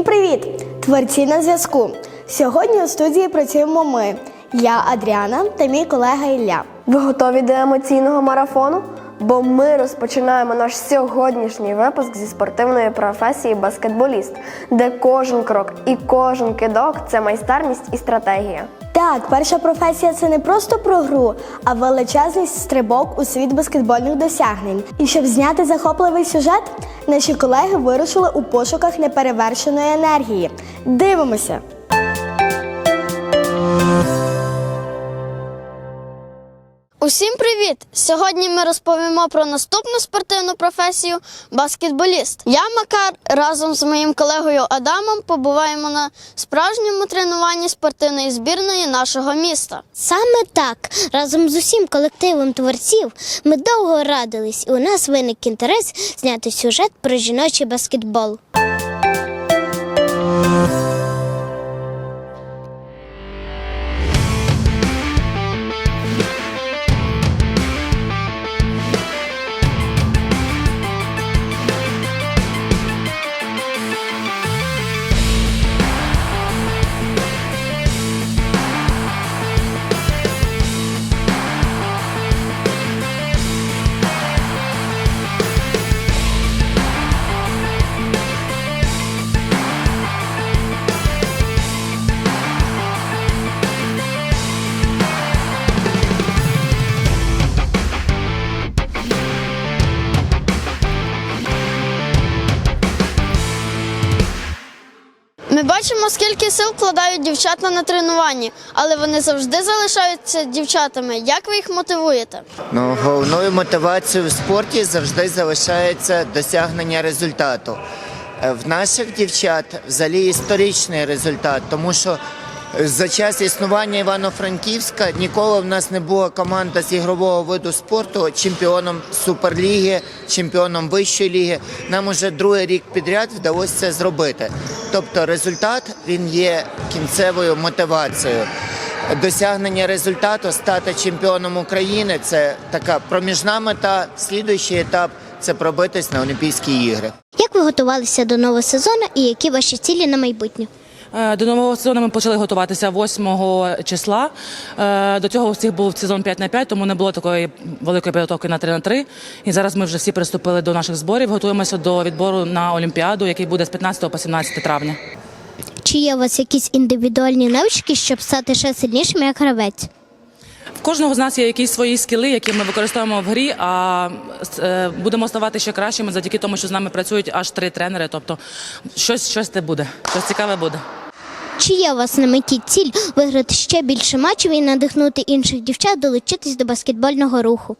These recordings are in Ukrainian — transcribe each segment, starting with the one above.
Усім привіт! Творці на зв'язку. Сьогодні у студії працюємо ми. Я Адріана та мій колега Ілля. Ви готові до емоційного марафону? Бо ми розпочинаємо наш сьогоднішній випуск зі спортивної професії баскетболіст, де кожен крок і кожен кидок це майстерність і стратегія. Так, перша професія це не просто про гру, а величезний стрибок у світ баскетбольних досягнень. І щоб зняти захопливий сюжет, наші колеги вирушили у пошуках неперевершеної енергії. Дивимося! Усім привіт! Сьогодні ми розповімо про наступну спортивну професію баскетболіст. Я Макар разом з моїм колегою Адамом побуваємо на справжньому тренуванні спортивної збірної нашого міста. Саме так, разом з усім колективом творців, ми довго радились, і у нас виник інтерес зняти сюжет про жіночий баскетбол. Ми бачимо, скільки сил вкладають дівчата на тренуванні, але вони завжди залишаються дівчатами. Як ви їх мотивуєте? Ну, головною мотивацією в спорті завжди залишається досягнення результату. Е, В наших дівчат взагалі історичний результат, тому що е, за час існування Івано-Франківська ніколи в нас не була команда з ігрового виду спорту чемпіоном Суперліги, чемпіоном вищої ліги. Нам уже другий рік підряд вдалося це зробити. Тобто результат він є кінцевою мотивацією. Досягнення результату, стати чемпіоном України це така проміжна мета. Слідуючий етап це пробитись на Олімпійські ігри. Як ви готувалися до нового сезону і які ваші цілі на майбутнє? Е, До нового сезону ми почали готуватися 8 числа. Е, До цього у всіх був сезон 5 на 5, тому не було такої великої підготовки на 3 на 3. І зараз ми вже всі приступили до наших зборів. Готуємося до відбору на Олімпіаду, який буде з 15 по 17 травня. Чи є у вас якісь індивідуальні навички, щоб стати ще сильнішим як гравець? В кожного з нас є якісь свої скіли, які ми використовуємо в грі. А е, будемо ставати ще кращими завдяки тому, що з нами працюють аж три тренери. Тобто щось, щось те буде, щось цікаве буде. Чи є у вас на меті ціль виграти ще більше матчів і надихнути інших дівчат долучитись до баскетбольного руху?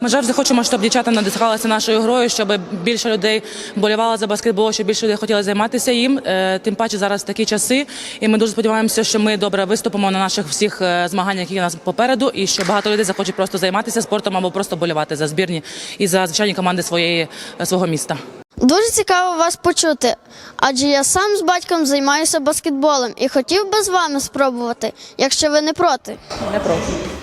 Ми завжди хочемо, щоб дівчата надихалися нашою грою, щоб більше людей болівало за баскетбол, щоб більше людей хотіли займатися їм. Е, Тим паче зараз такі часи, і ми дуже сподіваємося, що ми добре виступимо на наших всіх е, змаганнях, які у нас попереду, і що багато людей захочуть просто займатися спортом або просто болівати за збірні і за звичайні команди своєї е, свого міста. Дуже цікаво вас почути, адже я сам з батьком займаюся баскетболом і хотів би з вами спробувати, якщо ви не проти. Не проти.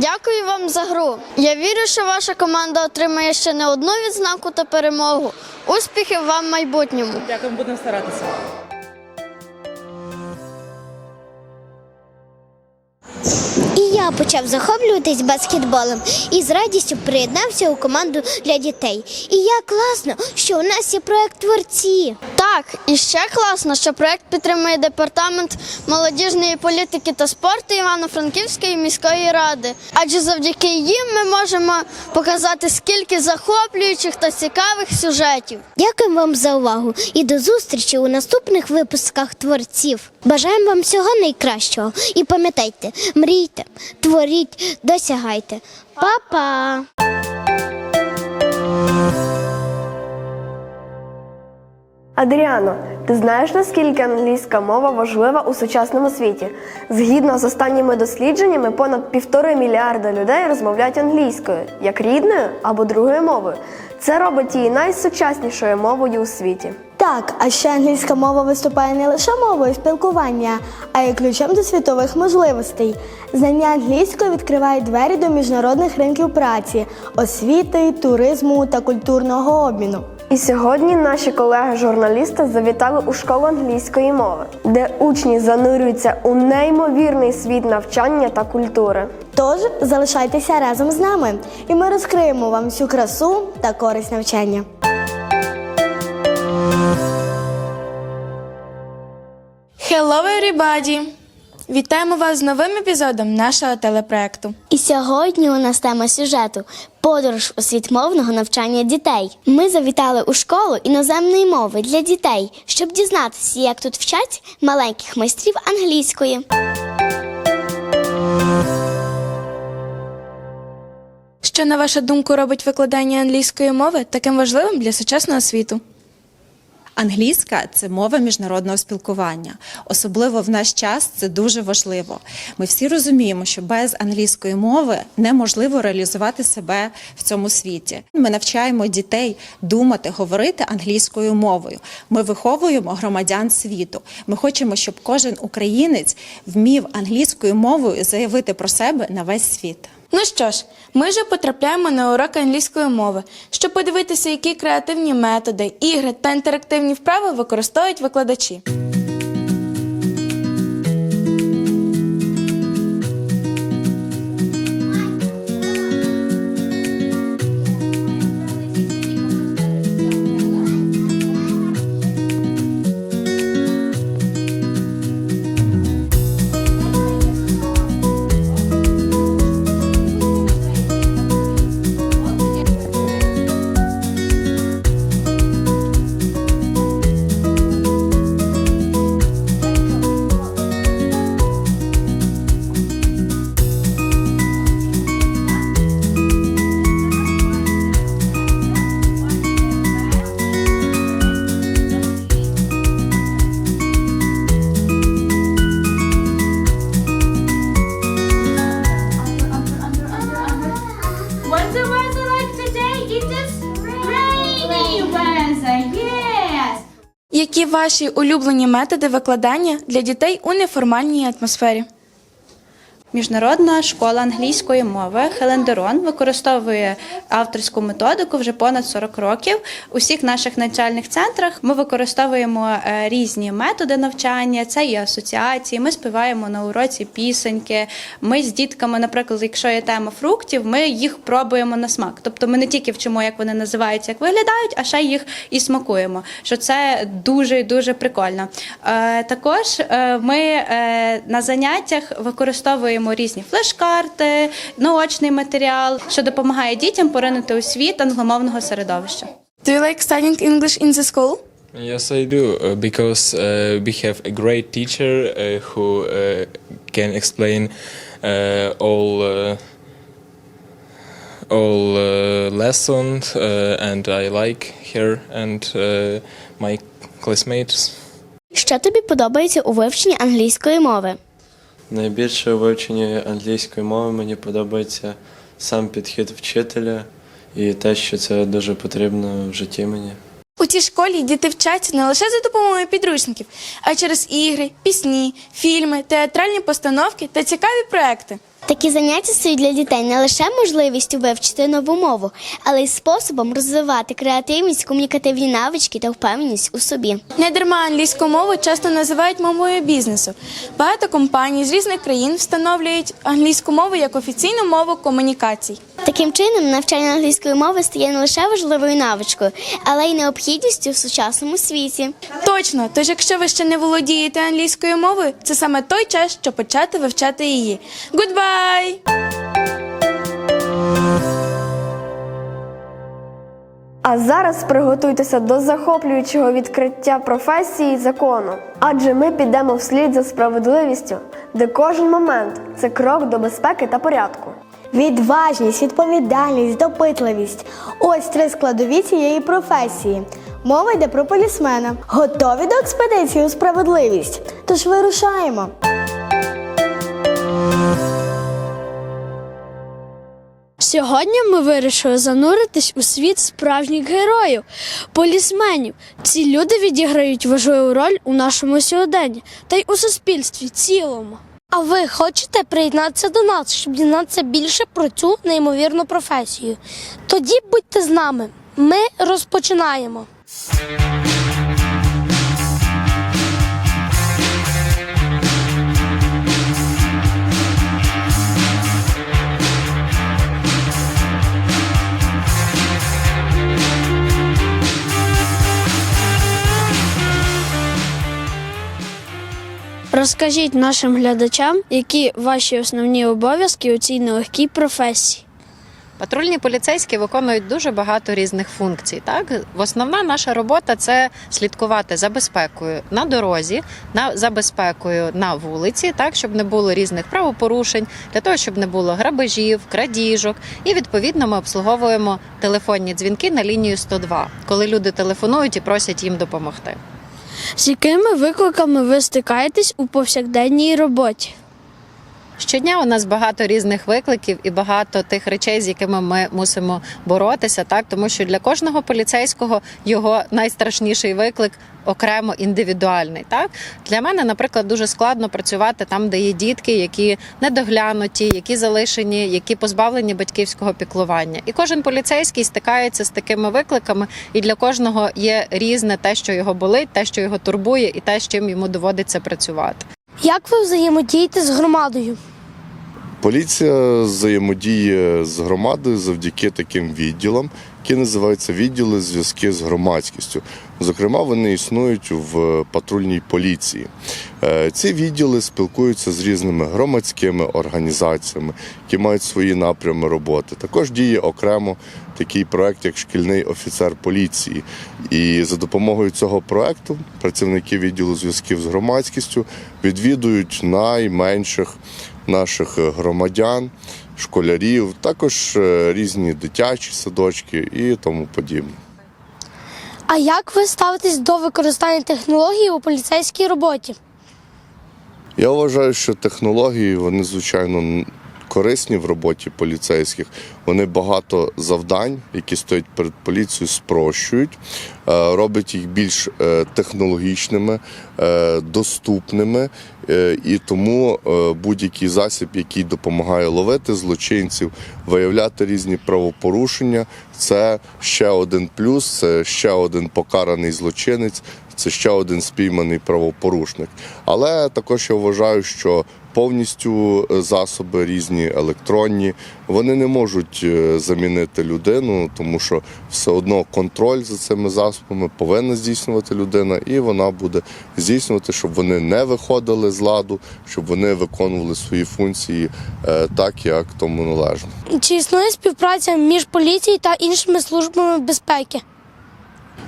Дякую вам за гру. Я вірю, що ваша команда отримає ще не одну відзнаку та перемогу. Успіхів вам в майбутньому. Дякую, будемо старатися. Почав захоплюватись баскетболом і з радістю приєднався у команду для дітей. І як класно, що у нас є проект творці. Так, і ще класно, що проект підтримує департамент молодіжної політики та спорту Івано-Франківської міської ради. Адже завдяки їм ми можемо показати скільки захоплюючих та цікавих сюжетів. Дякуємо вам за увагу і до зустрічі у наступних випусках творців. Бажаємо вам всього найкращого і пам'ятайте, мрійте, творіть, досягайте. Адріано, ти знаєш наскільки англійська мова важлива у сучасному світі? Згідно з останніми дослідженнями, понад півтори мільярда людей розмовляють англійською як рідною або другою мовою. Це робить її найсучаснішою мовою у світі. Так, а ще англійська мова виступає не лише мовою спілкування, а й ключем до світових можливостей. Знання англійської відкривають двері до міжнародних ринків праці, освіти, туризму та культурного обміну. І сьогодні наші колеги-журналісти завітали у школу англійської мови, де учні занурюються у неймовірний світ навчання та культури. Тож залишайтеся разом з нами, і ми розкриємо вам всю красу та користь навчання. Hello, everybody! Вітаємо вас з новим епізодом нашого телепроекту. І сьогодні у нас тема сюжету подорож у світ мовного навчання дітей. Ми завітали у школу іноземної мови для дітей, щоб дізнатися, як тут вчать маленьких майстрів англійської. Що, на вашу думку, робить викладання англійської мови таким важливим для сучасного світу? Англійська це мова міжнародного спілкування. Особливо в наш час це дуже важливо. Ми всі розуміємо, що без англійської мови неможливо реалізувати себе в цьому світі. Ми навчаємо дітей думати, говорити англійською мовою. Ми виховуємо громадян світу. Ми хочемо, щоб кожен українець вмів англійською мовою заявити про себе на весь світ. Ну що ж, ми вже потрапляємо на уроки англійської мови, щоб подивитися, які креативні методи, ігри та інтерактивні вправи використовують викладачі. Які ваші улюблені методи викладання для дітей у неформальній атмосфері? Міжнародна школа англійської мови Хелендерон використовує авторську методику вже понад 40 років. У всіх наших навчальних центрах ми використовуємо е, різні методи навчання. Це і асоціації. Ми співаємо на уроці пісеньки. Ми з дітками, наприклад, якщо є тема фруктів, ми їх пробуємо на смак. Тобто ми не тільки вчимо, як вони називаються, як виглядають, а ще їх і смакуємо. Що це дуже дуже прикольно. Е, також е, ми на заняттях використовуємо різні флеш-карти, наочний матеріал, що допомагає дітям поринути у світ англомовного середовища. Do you like studying English in the school? Yes, I do, uh, because uh, we have a great teacher uh, who uh, can explain uh, all uh, all uh, lessons, uh, and I like her and uh, my classmates. Що тобі подобається у вивченні англійської мови? Найбільше у вивченні англійської мови мені подобається сам підхід вчителя і те, що це дуже потрібно в житті мені. У цій школі діти вчаться не лише за допомогою підручників, а через ігри, пісні, фільми, театральні постановки та цікаві проекти. Такі заняття стають для дітей не лише можливістю вивчити нову мову, але й способом розвивати креативність, комунікативні навички та впевненість у собі. Не дарма англійську мову часто називають мовою бізнесу. Багато компаній з різних країн встановлюють англійську мову як офіційну мову комунікацій. Таким чином, навчання англійської мови стає не лише важливою навичкою, але й необхідністю в сучасному світі. Точно, тож якщо ви ще не володієте англійською мовою, це саме той час, щоб почати вивчати її. Goodbye! А зараз приготуйтеся до захоплюючого відкриття професії закону. Адже ми підемо вслід за справедливістю, де кожен момент це крок до безпеки та порядку. Відважність, відповідальність, допитливість ось три складові цієї професії. Мова йде про полісмена. Готові до експедиції у справедливість? Тож вирушаємо. Сьогодні ми вирішили зануритись у світ справжніх героїв, полісменів. Ці люди відіграють важливу роль у нашому сьогоденні та й у суспільстві цілому. А ви хочете приєднатися до нас, щоб дізнатися більше про цю неймовірну професію? Тоді будьте з нами. Ми розпочинаємо. Розкажіть нашим глядачам, які ваші основні обов'язки у цій нелегкій професії. Патрульні поліцейські виконують дуже багато різних функцій. Так, основна наша робота це слідкувати за безпекою на дорозі, на за безпекою на вулиці, так щоб не було різних правопорушень, для того, щоб не було грабежів, крадіжок. І відповідно ми обслуговуємо телефонні дзвінки на лінію 102, коли люди телефонують і просять їм допомогти. З якими викликами ви стикаєтесь у повсякденній роботі? Щодня у нас багато різних викликів і багато тих речей, з якими ми мусимо боротися, так тому що для кожного поліцейського його найстрашніший виклик окремо індивідуальний. Так для мене, наприклад, дуже складно працювати там, де є дітки, які недоглянуті, які залишені, які позбавлені батьківського піклування. І кожен поліцейський стикається з такими викликами, і для кожного є різне те, що його болить, те, що його турбує, і те, з чим йому доводиться працювати. Як ви взаємодієте з громадою? Поліція взаємодіє з громадою завдяки таким відділам, які називаються відділи зв'язки з громадськістю. Зокрема, вони існують в патрульній поліції. Е, Ці відділи спілкуються з різними громадськими організаціями, які мають свої напрями роботи. Також діє окремо такий проект, як шкільний офіцер поліції. І за допомогою цього проекту працівники відділу зв'язків з громадськістю відвідують найменших наших громадян, школярів, також е, різні дитячі садочки і тому подібне. А як ви ставитесь до використання технологій у поліцейській роботі? Я вважаю, що технології вони звичайно корисні в роботі поліцейських. Вони багато завдань, які стоять перед поліцією, спрощують, е, роблять їх більш е, технологічними, е, доступними. І тому будь-який засіб, який допомагає ловити злочинців, виявляти різні правопорушення, це ще один плюс, це ще один покараний злочинець, це ще один спійманий правопорушник. Але також я вважаю, що повністю е, засоби різні електронні, вони не можуть е, замінити людину, тому що все одно контроль за цими засобами повинна здійснювати людина, і вона буде здійснювати, щоб вони не виходили з ладу, щоб вони виконували свої функції е, так, як тому належно. Чи існує співпраця між поліцією та іншими службами безпеки?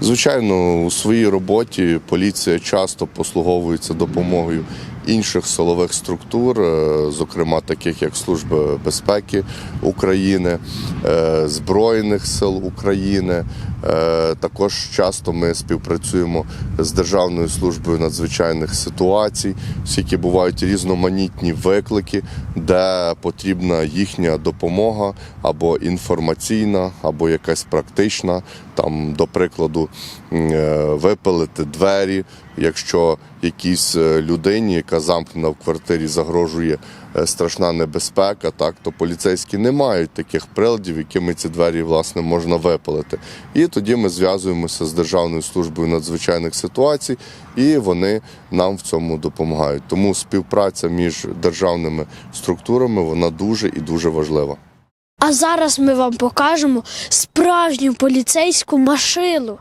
Звичайно, у своїй роботі поліція часто послуговується допомогою інших силових структур, е, зокрема таких як Служба безпеки України, е, Збройних сил України. Е, Також часто ми співпрацюємо з Державною службою надзвичайних ситуацій, оскільки бувають різноманітні виклики, де потрібна їхня допомога або інформаційна, або якась практична. Там, до прикладу, е, випилити двері, якщо якійсь е, людині, яка замкнена в квартирі, загрожує страшна небезпека, так то поліцейські не мають таких приладів, якими ці двері власне можна випалити. І тоді ми зв'язуємося з Державною службою надзвичайних ситуацій, і вони нам в цьому допомагають. Тому співпраця між державними структурами вона дуже і дуже важлива. А зараз ми вам покажемо справжню поліцейську машину.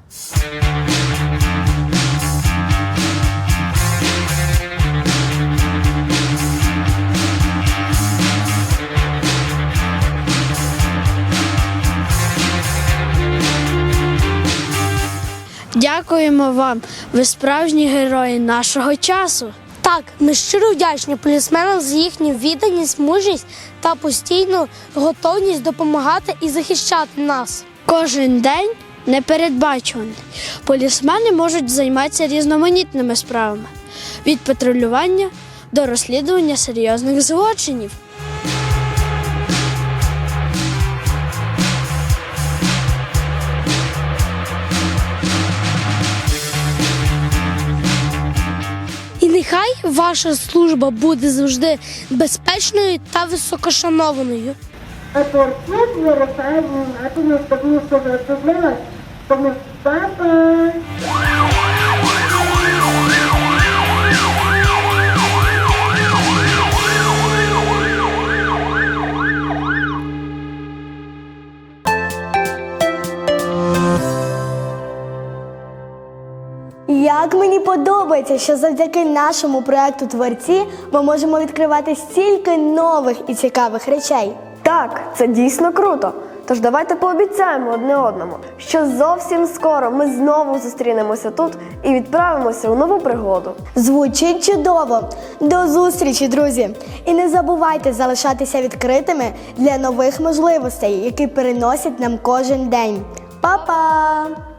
Дякуємо вам, ви справжні герої нашого часу. Так, ми щиро вдячні полісменам за їхню відданість, мужність та постійну готовність допомагати і захищати нас. Кожен день непередбачуваний. Полісмени можуть займатися різноманітними справами від патрулювання до розслідування серйозних злочинів. Ваша служба буде завжди безпечною та високошанованою. А тому що розсудливо. Тому папа. Подобається, що завдяки нашому проекту творці ми можемо відкривати стільки нових і цікавих речей. Так, це дійсно круто. Тож давайте пообіцяємо одне одному, що зовсім скоро ми знову зустрінемося тут і відправимося у нову пригоду. Звучить чудово. До зустрічі, друзі! І не забувайте залишатися відкритими для нових можливостей, які переносять нам кожен день. Па-па!